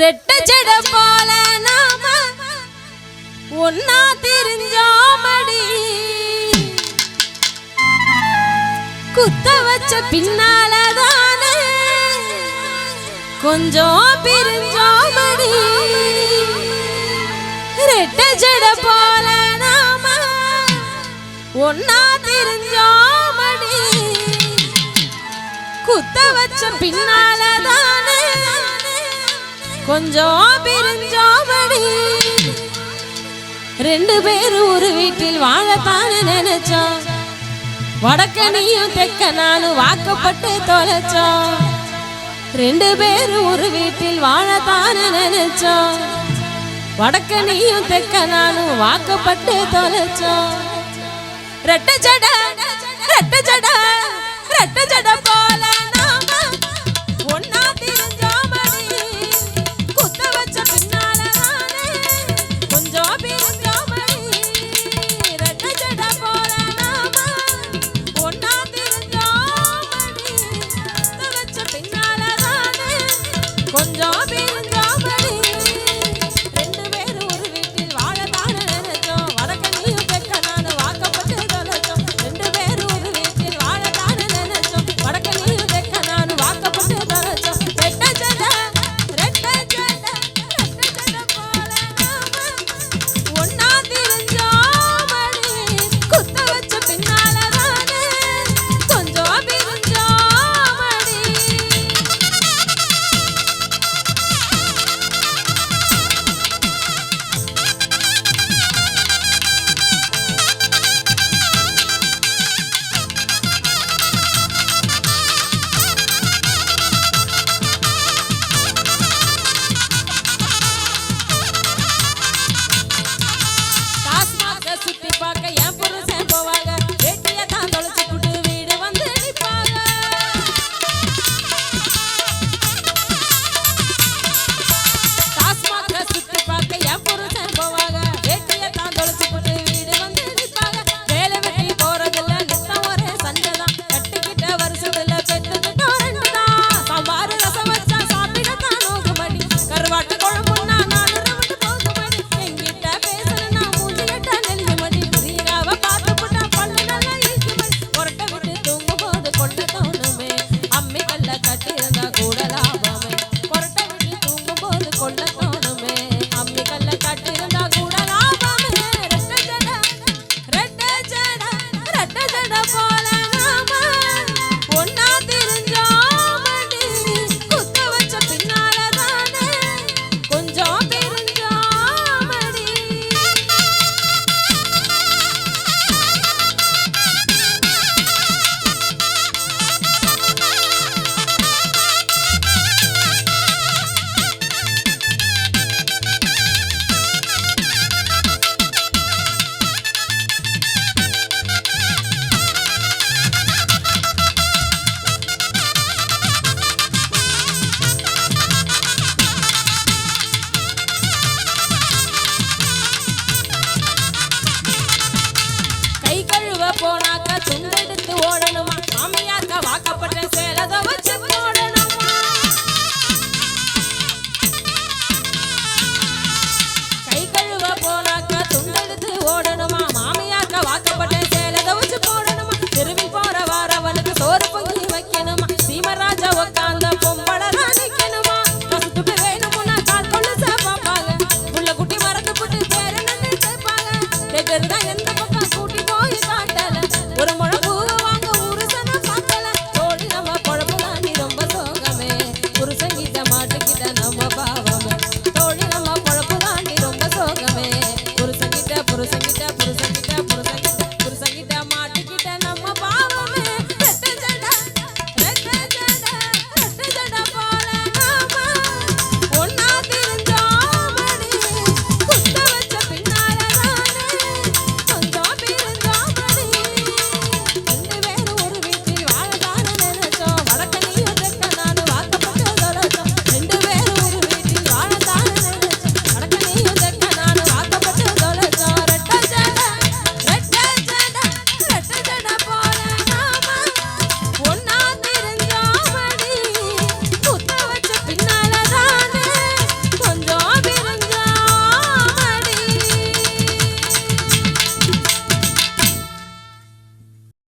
ரெட்ட செட போல நாம ஒன்னா தெரிஞ்சோமடி. குத்த வச்ச பின்னாலதானே கொஞ்சம் பிரிஞ்சோமடி. ரெட்ட ஜட போல நாம ஒன்னா தெரிஞ்சோமடி. குத்த வச்ச பின்னா கொஞ்சம் பிரிஞ்சோபடி ரெண்டு பேரும் ஒரு வீட்டில் வாழத்தானே நினைச்சோம் வடக்க நீயும் தெக்க நானும் வாக்கப்பட்டு தொலைச்சோம் ரெண்டு பேரும் ஒரு வீட்டில் வாழத்தானே நினைச்சோம் வடக்க நீயும் தெக்க நானும் வாக்கப்பட்டு தொலைச்சோம் ரெட்ட ரெட்ட ஜட வாக்கப்பட்டேன் சேலை தவிச்சு போடணுமா? தெருவில் போற வாரவனுக்கு சோறு பொங்கி வைக்கணுமா? சீமராஜா உக்காந்த பொம்பளை நிக்கணுமா கசுத்துட்டு வேணும்னா கால் கொண்டு சேர்ப்பாங்க புள்ள குட்டி மறந்து புட்டு பேரு நின்று சேர்ப்பாங்க கேட்டது தான் எந்த பக்கம் கூட்டி போய் காட்டல ஒரு வாங்க ஊரு சன பார்க்கல நம்ம குழம்பு தாண்டி ரொம்ப சோகமே. புருஷன் கிட்ட மாட்டுக்கிட்ட நம்ம பாவமே. தோழி நம்ம குழம்பு தாண்டி ரொம்ப சோகமே. புருஷன் கிட்ட புருஷன் கிட்ட